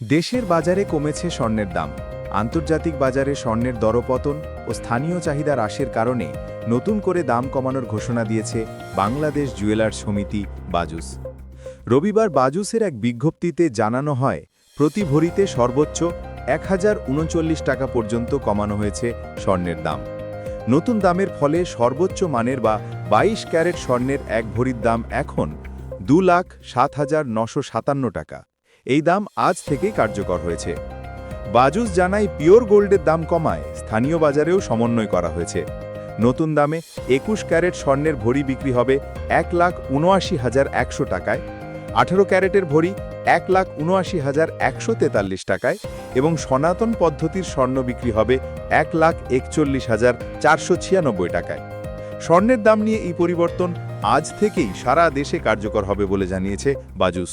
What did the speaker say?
দেশের বাজারে কমেছে স্বর্ণের দাম। আন্তর্জাতিক বাজারে স্বর্ণের দরপতন ও স্থানীয় চাহিদা হ্রাসের কারণে নতুন করে দাম কমানোর ঘোষণা দিয়েছে বাংলাদেশ জুয়েলার সমিতি বাজুস। রবিবার বাজুসের এক বিজ্ঞপ্তিতে জানানো হয়, প্রতি ভরিতে সর্বোচ্চ এক হাজার উনচল্লিশ টাকা পর্যন্ত কমানো হয়েছে স্বর্ণের দাম। নতুন দামের ফলে সর্বোচ্চ মানের বা বাইশ ক্যারেট স্বর্ণের এক ভরির দাম এখন দু লাখ সাত হাজার নশো সাতান্ন টাকা। এই দাম আজ থেকেই কার্যকর হয়েছে। বাজুস জানায়, পিওর গোল্ডের দাম কমায়, স্থানীয় বাজারেও সমন্বয় করা হয়েছে। নতুন দামে একুশ ক্যারেট স্বর্ণের ভরি বিক্রি হবে এক লাখ উনআশি হাজার একশো টাকায়, আঠেরো ক্যারেটের ভরি এক লাখ উনআশি হাজার একশো তেতাল্লিশ টাকায় এবং সনাতন পদ্ধতির স্বর্ণ বিক্রি হবে এক লাখ একচল্লিশ হাজার চারশো ছিয়ানব্বই টাকায়। স্বর্ণের দাম নিয়ে এই পরিবর্তন আজ থেকেই সারা দেশে কার্যকর হবে বলে জানিয়েছে বাজুস।